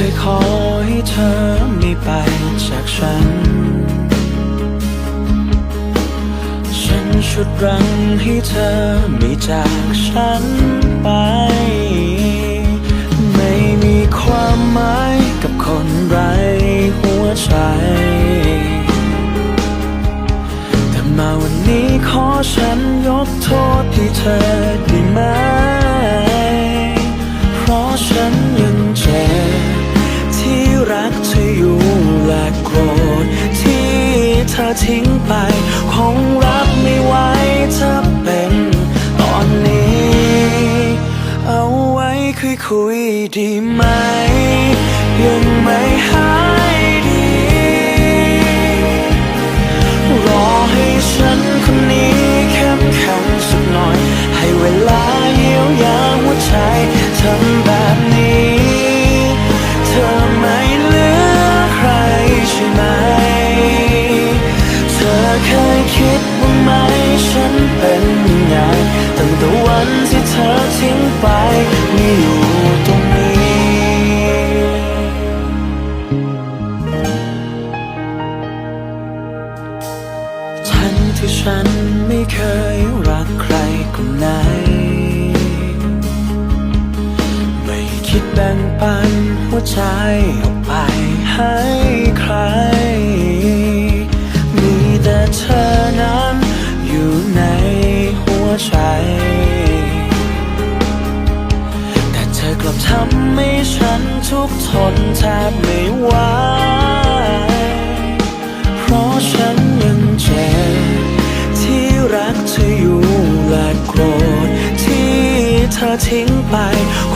เคยขอให้เธอไม่ไปจากฉัน ฉันชุดรังให้เธอไม่จากฉันไป ไม่มีความหมายกับคนไร้หัวใจ แต่มาวันนี้ขอฉันยกโทษให้เธอได้ไหม รู้และโกรธที่เธอทิ้งไป คงรับไม่ไหวเธอเป็นตอนนี้ เอาไว้คุยคุยดีไหม ยังไม่ เคยคิดบ้างไหมฉันเป็นยังไงตั้งแต่วันที่เธอทิ้งไปไม่อยู่ตรงนี้ทั้งที่ฉันไม่เคยรักใครคนไหน ไม่คิดแบ่งปันหัวใจ แต่เธอกลับทำให้ฉันทุกทนแทบไม่ไหวเพราะฉันยังเจ็บที่รักเธออยู่และโกรธที่เธอทิ้งไป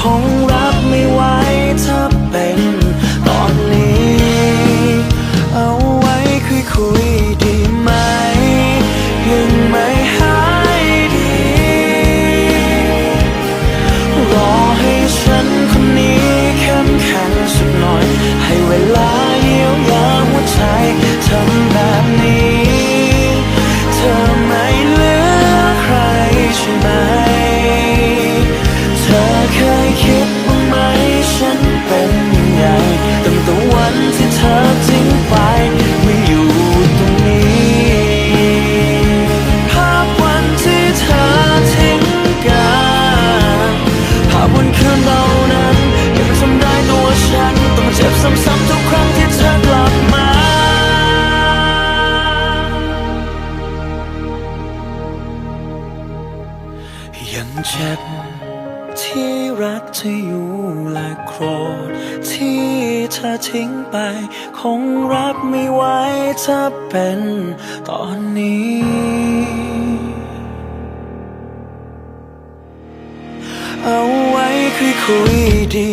คงรับไม่ไหวเป็น ที่รักที่อยู่และโกรธ ที่เธอทิ้งไป คงรับไม่ไหวถ้าเป็นตอนนี้เอาไว้คุยคุยดี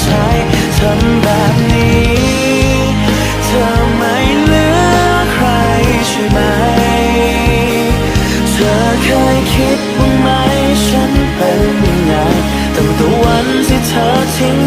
ใจทำแบบนี้ เธอไม่เหลือใครใช่ไหม เธอเคยคิดบ้างไหมฉันเป็นยังไงตั้งแต่วันที่เธอทิ้ง